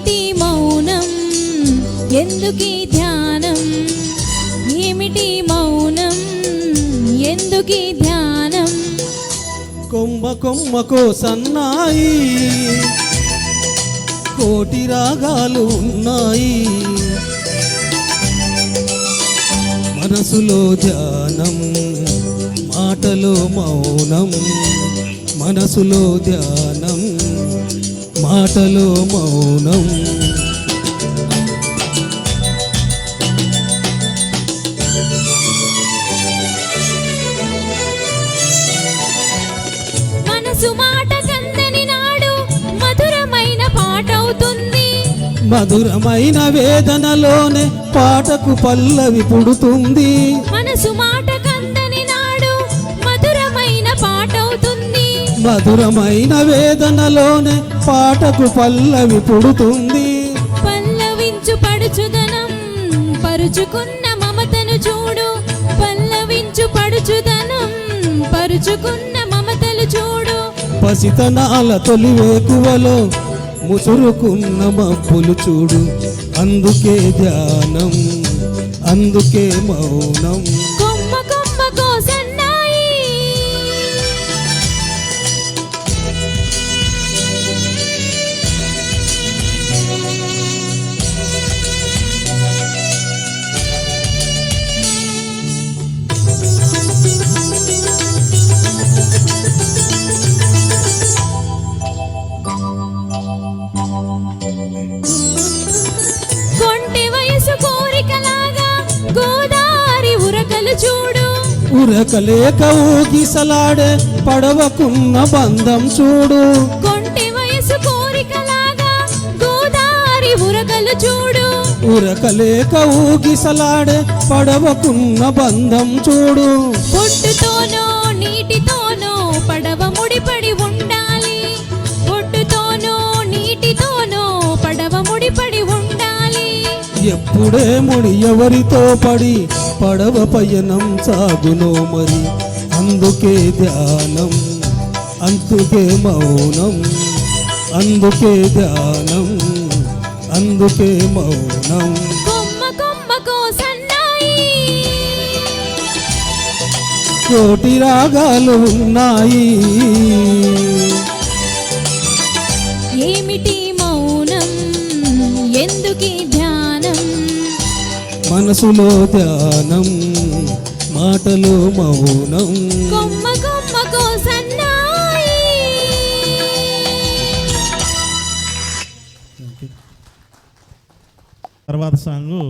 ఏమిటి మౌనం? ఎందుకీ ధ్యానం? ఏమిటి మౌనం? ఎందుకీ ధ్యానం? కొమ్మ కొమ్మకో సన్నాయి కోటి రాగాలు ఉన్నాయి. మనసులో ధ్యానం మాటలో మౌనం. మనసులో ధ్యానం మాటలో మౌనం. మనసు మాట కందని నాడు మధురమైన పాటవుతుంది. మధురమైన వేదనలోనే పాటకు పల్లవి పుడుతుంది. మనసు మాట మధురమైన వేదనలోనే పాటకు పల్లవి పుడుతుంది. పల్లవించు పడుచుదనం పరుచుకున్న మమతను చూడు. పల్లవించు పడుచుదనం పరుచుకున్న మమతలు చూడు. పసితనాల తొలి వేకువలో ముసురుకున్న మబ్బులు చూడు. అందుకే ధ్యానం అందుకే మౌనం. ఉరకలేక ఊగిసలాడే పడవకున్న బంధం చూడు. కొంటి వయసు కోరికలాగా గోదారి ఉరకలు చూడు. ఉరకలేక ఊగిసలాడే పడవకున్న బంధం చూడు. పొట్టుతోనో నీటితోనో ఎప్పుడే ముడి ఎవరితో పడి పడవ పయనం సాగునో మరి. అందుకే ధ్యానం అందుకే మౌనం అందుకే ధ్యానం అందుకే మౌనం. కోటి రాగాలు ఉన్నాయి. ఏమిటి మనసులో ధ్యానం మాటలో మౌనం. కొమ్మ తర్వాత సాంగ్